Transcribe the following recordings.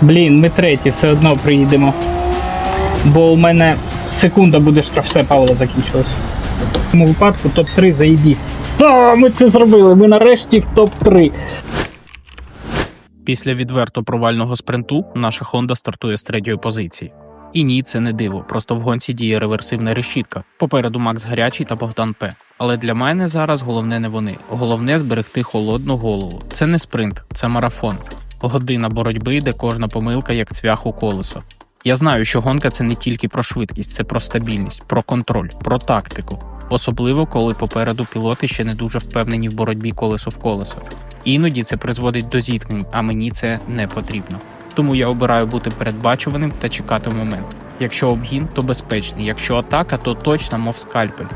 Блін, ми треті все одно приїдемо. Бо у мене секунда буде штрафсе Павла закінчилась. В цьому випадку топ-3 заїбісь. А, ми це зробили! Ми нарешті в топ-3. Після відверто провального спринту наша Honda стартує з третьої позиції. І ні, це не диво, просто в гонці діє реверсивна решітка. Попереду Макс Гарячий та Богдан П. Але для мене зараз головне не вони. Головне зберегти холодну голову. Це не спринт, це марафон. Година боротьби, де кожна помилка як цвях у колесо. Я знаю, що гонка це не тільки про швидкість, це про стабільність, про контроль, про тактику. Особливо, коли попереду пілоти ще не дуже впевнені в боротьбі колесо в колесо. Іноді це призводить до зіткнень, а мені це не потрібно. Тому я обираю бути передбачуваним та чекати момент. Якщо обгін, то безпечний, якщо атака, то точно, мов скальпель.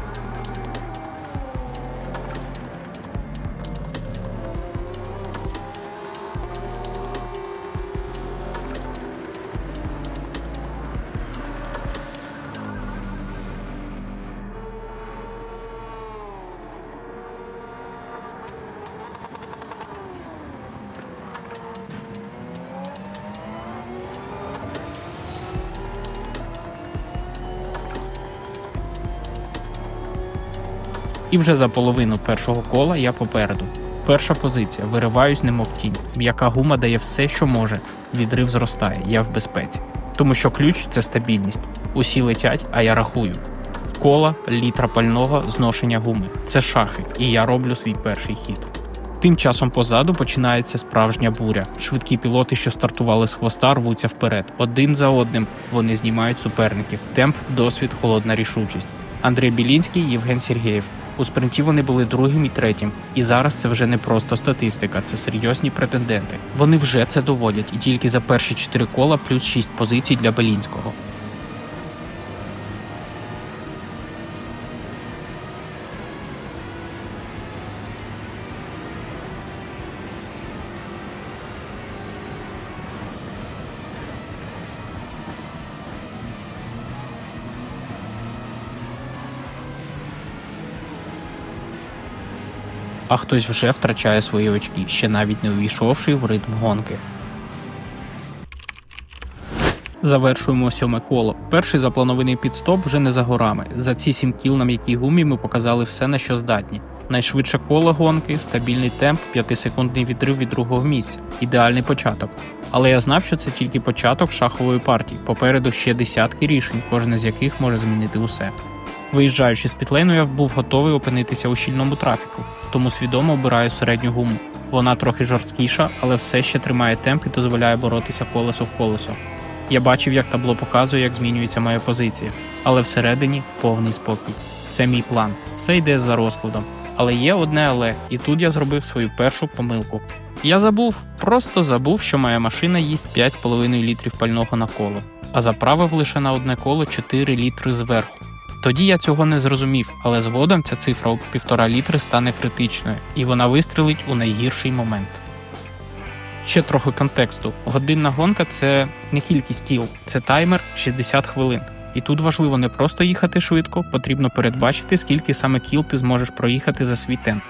І вже за половину першого кола я попереду. Перша позиція. Вириваюсь, немов тінь. М'яка гума дає все, що може. Відрив зростає, я в безпеці. Тому що ключ це стабільність. Усі летять, а я рахую. Кола, літра пального, зношення гуми. Це шахи, і я роблю свій перший хід. Тим часом позаду починається справжня буря. Швидкі пілоти, що стартували з хвоста, рвуться вперед. Один за одним вони знімають суперників. Темп, досвід, холодна рішучість. Андрій Білінський, Євген Сергєєв. У спринті вони були другим і третім. І зараз це вже не просто статистика, це серйозні претенденти. Вони вже це доводять, і тільки за перші чотири кола плюс шість позицій для Белінського. А хтось вже втрачає свої очки, ще навіть не увійшовши в ритм гонки. Завершуємо сьоме коло. Перший запланований підстоп вже не за горами. За ці сім кіл на м'якій гумі ми показали все, на що здатні. Найшвидше коло гонки, стабільний темп, 5-секундний відрив від другого місця. Ідеальний початок. Але я знав, що це тільки початок шахової партії. Попереду ще десятки рішень, кожне з яких може змінити усе. Виїжджаючи з пітлейну, я був готовий опинитися у щільному трафіку, тому свідомо обираю середню гуму. Вона трохи жорсткіша, але все ще тримає темп і дозволяє боротися колесо в колесо. Я бачив, як табло показує, як змінюється моя позиція, але всередині повний спокій. Це мій план. Все йде за розкладом. Але є одне але, і тут я зробив свою першу помилку. Я забув, просто забув, що моя машина їсть 5,5 літрів пального на коло, а заправив лише на одне коло 4 літри зверху. Тоді я цього не зрозумів, але згодом ця цифра у півтора літри стане критичною, і вона вистрелить у найгірший момент. Ще трохи контексту. Годинна гонка це не кількість кіл, це таймер 60 хвилин. І тут важливо не просто їхати швидко, потрібно передбачити, скільки саме кіл ти зможеш проїхати за свій темп.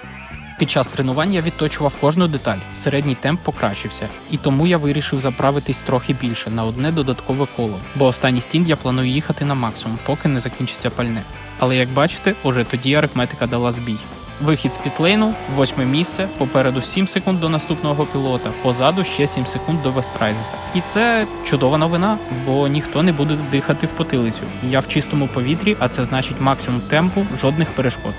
Під час тренувань я відточував кожну деталь, середній темп покращився, і тому я вирішив заправитись трохи більше на одне додаткове коло, бо останній стінт я планую їхати на максимум, поки не закінчиться пальне. Але як бачите, уже тоді арифметика дала збій. Вихід з пітлейну, восьме місце, попереду 7 секунд до наступного пілота, позаду ще 7 секунд до Вестрайзеса. І це чудова новина, бо ніхто не буде дихати в потилицю. Я в чистому повітрі, а це значить максимум темпу, жодних перешкод.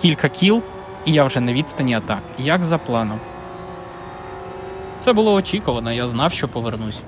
Кілька кіл, і я вже на відстані атак, як за планом. Це було очікувано, я знав, що повернусь.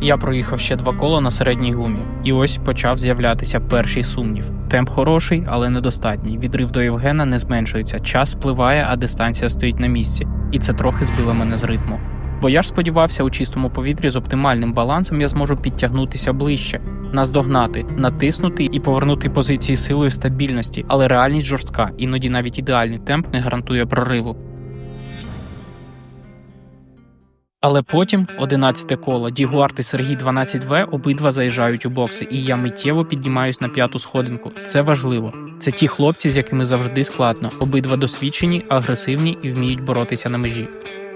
Я проїхав ще два кола на середній гумі, і ось почав з'являтися перший сумнів. Темп хороший, але недостатній. Відрив до Євгена не зменшується. Час спливає, а дистанція стоїть на місці, і це трохи збило мене з ритму. Бо я ж сподівався, у чистому повітрі з оптимальним балансом я зможу підтягнутися ближче, наздогнати, натиснути і повернути позиції силою стабільності, але реальність жорстка, іноді навіть ідеальний темп не гарантує прориву. Але потім, 11 коло, Дігуарт і Сергій 12В обидва заїжджають у бокси, і я миттєво піднімаюсь на п'яту сходинку. Це важливо. Це ті хлопці, з якими завжди складно. Обидва досвідчені, агресивні і вміють боротися на межі.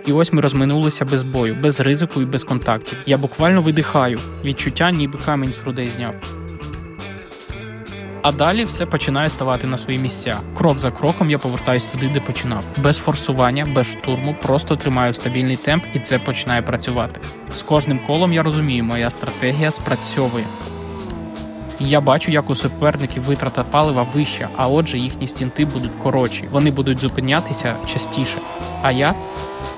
І ось ми розминулися без бою, без ризику і без контактів. Я буквально видихаю, відчуття, ніби камінь з грудей зняв. А далі все починає ставати на свої місця. Крок за кроком я повертаюсь туди, де починав. Без форсування, без штурму, просто тримаю стабільний темп, і це починає працювати. З кожним колом я розумію, моя стратегія спрацьовує. Я бачу, як у суперників витрата палива вища, а отже, їхні стінти будуть коротші, вони будуть зупинятися частіше. А я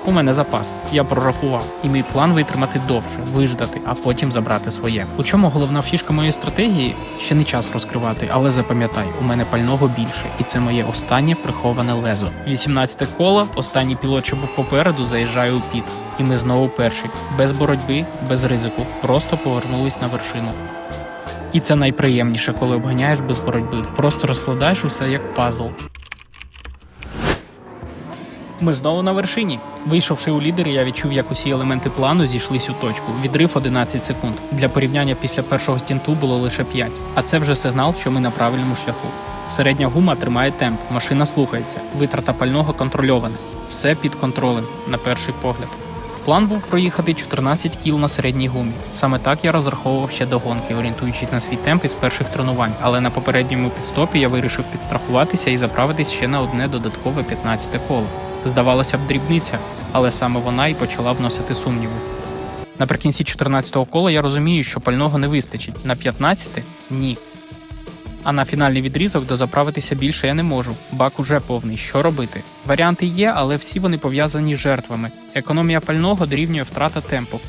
у мене запас. Я прорахував, і мій план витримати довше, виждати, а потім забрати своє. У чому головна фішка моєї стратегії? Ще не час розкривати, але запам'ятай, у мене пального більше, і це моє останнє приховане лезо. 18 коло, останній пілот, що був попереду, заїжджає у піт. І ми знову перші, без боротьби, без ризику, просто повернулись на вершину. І це найприємніше, коли обганяєш без боротьби. Просто розкладаєш усе як пазл. Ми знову на вершині. Вийшовши у лідери, я відчув, як усі елементи плану зійшлись у точку. Відрив 11 секунд. Для порівняння після першого стінту було лише 5. А це вже сигнал, що ми на правильному шляху. Середня гума тримає темп, машина слухається, витрата пального контрольована. Все під контролем, на перший погляд. План був проїхати 14 кіл на середній гумі. Саме так я розраховував ще до гонки, орієнтуючись на свій темп із перших тренувань. Але на попередньому підстопі я вирішив підстрахуватися і заправитись ще на одне додаткове 15 коло. Здавалося б, дрібниця, але саме вона і почала вносити сумніви. Наприкінці 14-го кола я розумію, що пального не вистачить. На 15 – ні. А на фінальний відрізок дозаправитися більше я не можу. Бак уже повний. Що робити? Варіанти є, але всі вони пов'язані з жертвами. Економія пального дорівнює втрата темпу.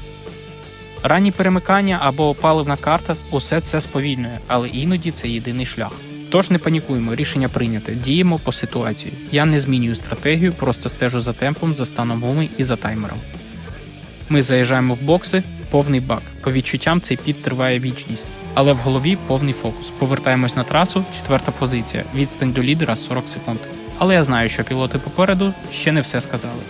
Ранні перемикання або паливна карта усе це сповільнює, але іноді це єдиний шлях. Тож не панікуємо, рішення прийняте. Діємо по ситуації. Я не змінюю стратегію, просто стежу за темпом, за станом гуми і за таймером. Ми заїжджаємо в бокси, повний бак. По відчуттям цей піт триває вічність, але в голові повний фокус. Повертаємось на трасу, четверта позиція. Відстань до лідера 40 секунд. Але я знаю, що пілоти попереду ще не все сказали.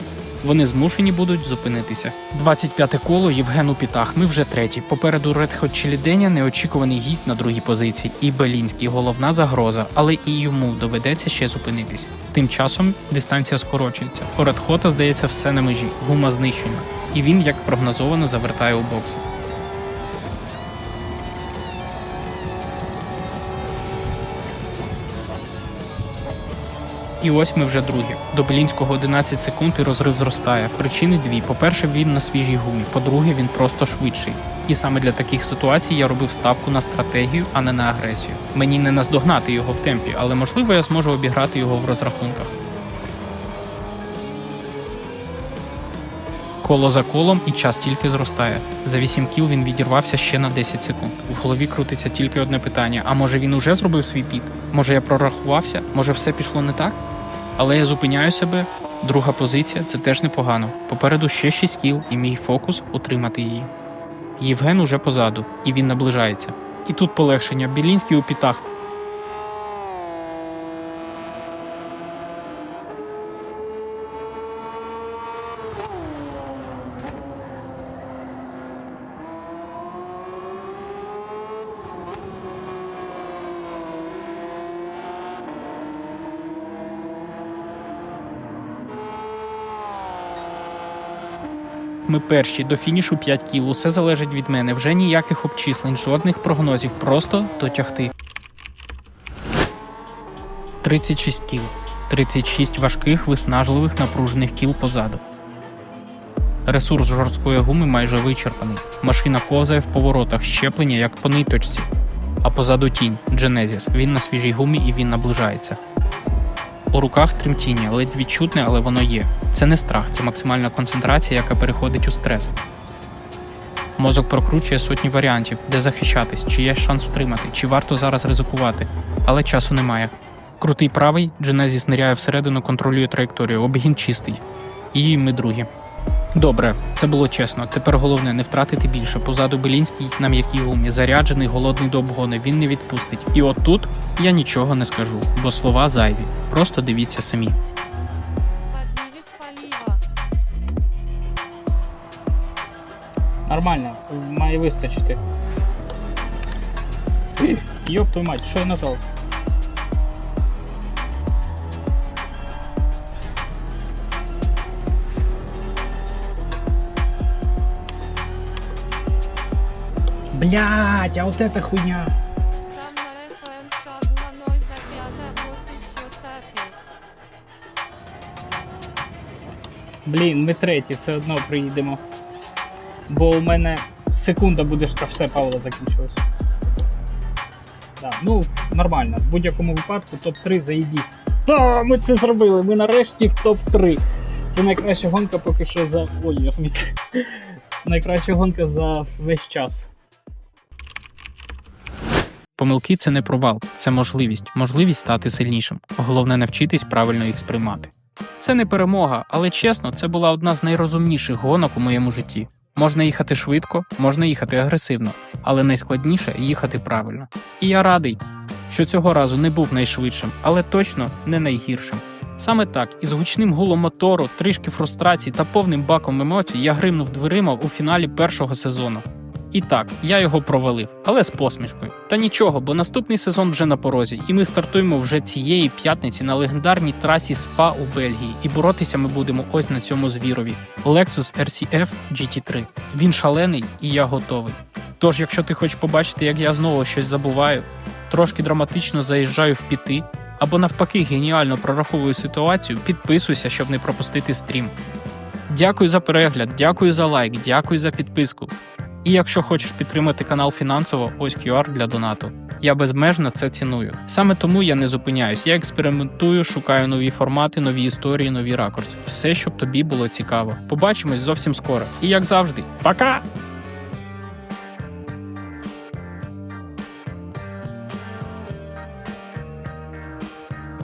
Вони змушені будуть зупинитися. 25-те коло Євгену пітах. Ми вже треті. Попереду Red Hot Chili Деня неочікуваний гість на другій позиції. І Белінський головна загроза, але і йому доведеться ще зупинитись. Тим часом дистанція скорочується. У Red Hot, здається, все на межі. Гума знищена. І він, як прогнозовано, завертає у бокси. І ось ми вже другі. До Белінського 11 секунд і розрив зростає. Причини дві: по-перше, він на свіжій гумі. По-друге, він просто швидший. І саме для таких ситуацій я робив ставку на стратегію, а не на агресію. Мені не наздогнати його в темпі, але можливо я зможу обіграти його в розрахунках. Коло за колом і час тільки зростає. За 8 кіл він відірвався ще на 10 секунд. В голові крутиться тільки одне питання: а може він уже зробив свій піт? Може я прорахувався? Може все пішло не так? Але я зупиняю себе. Друга позиція це теж непогано. Попереду ще 6 кіл, і мій фокус утримати її. Євген уже позаду, і він наближається. І тут полегшення. Білінський у пітах. Ми перші до фінішу 5 кіл. Усе залежить від мене. Вже ніяких обчислень, жодних прогнозів. Просто дотягти. 36 кіл. 36 важких, виснажливих, напружених кіл позаду. Ресурс жорсткої гуми майже вичерпаний. Машина ковзає в поворотах, щеплення як по ниточці. А позаду тінь Genesis. Він на свіжій гумі і він наближається. У руках тремтіння, ледь відчутне, але воно є. Це не страх, це максимальна концентрація, яка переходить у стрес. Мозок прокручує сотні варіантів, де захищатись, чи є шанс втримати, чи варто зараз ризикувати. Але часу немає. Крутий правий, Дженезі ниряє всередину, контролює траєкторію, обгін чистий. І ми другі. Добре, це було чесно. Тепер головне не втратити більше. Позаду Белінський на м'якій гумі, заряджений, голодний до обгону. Він не відпустить. І от тут я нічого не скажу, бо слова зайві. Просто дивіться самі. Нормально, має вистачити. Йоп твою мать, що я нажав? Блять, а вот эта хуйня. Блін, ми треті все одно приїдемо. Бо у мене секунда буде штрафсе Павла закінчилось. Да, ну, нормально. В будь-якому випадку топ-3 заїдіть. Да, ми це зробили! Ми нарешті в топ-3. Це найкраща гонка поки що за. Ой, я. Найкраща гонка за весь час. Помилки це не провал, це можливість, можливість стати сильнішим. Головне навчитись правильно їх сприймати. Це не перемога, але чесно, це була одна з найрозумніших гонок у моєму житті. Можна їхати швидко, можна їхати агресивно, але найскладніше їхати правильно. І я радий, що цього разу не був найшвидшим, але точно не найгіршим. Саме так, із гучним гулом мотору, трішки фрустрацій та повним баком емоцій я гримнув дверима у фіналі першого сезону. І так, я його провалив, але з посмішкою. Та нічого, бо наступний сезон вже на порозі, і ми стартуємо вже цієї п'ятниці на легендарній трасі СПА у Бельгії. І боротися ми будемо ось на цьому звірові Lexus RCF GT3. Він шалений і я готовий. Тож, якщо ти хочеш побачити, як я знову щось забуваю, трошки драматично заїжджаю в піти, або навпаки геніально прораховую ситуацію, підписуйся, щоб не пропустити стрім. Дякую за перегляд, дякую за лайк, дякую за підписку. І якщо хочеш підтримати канал фінансово, ось QR для донату. Я безмежно це ціную. Саме тому я не зупиняюсь. Я експериментую, шукаю нові формати, нові історії, нові ракурси. Все, щоб тобі було цікаво. Побачимось зовсім скоро. І як завжди, пока!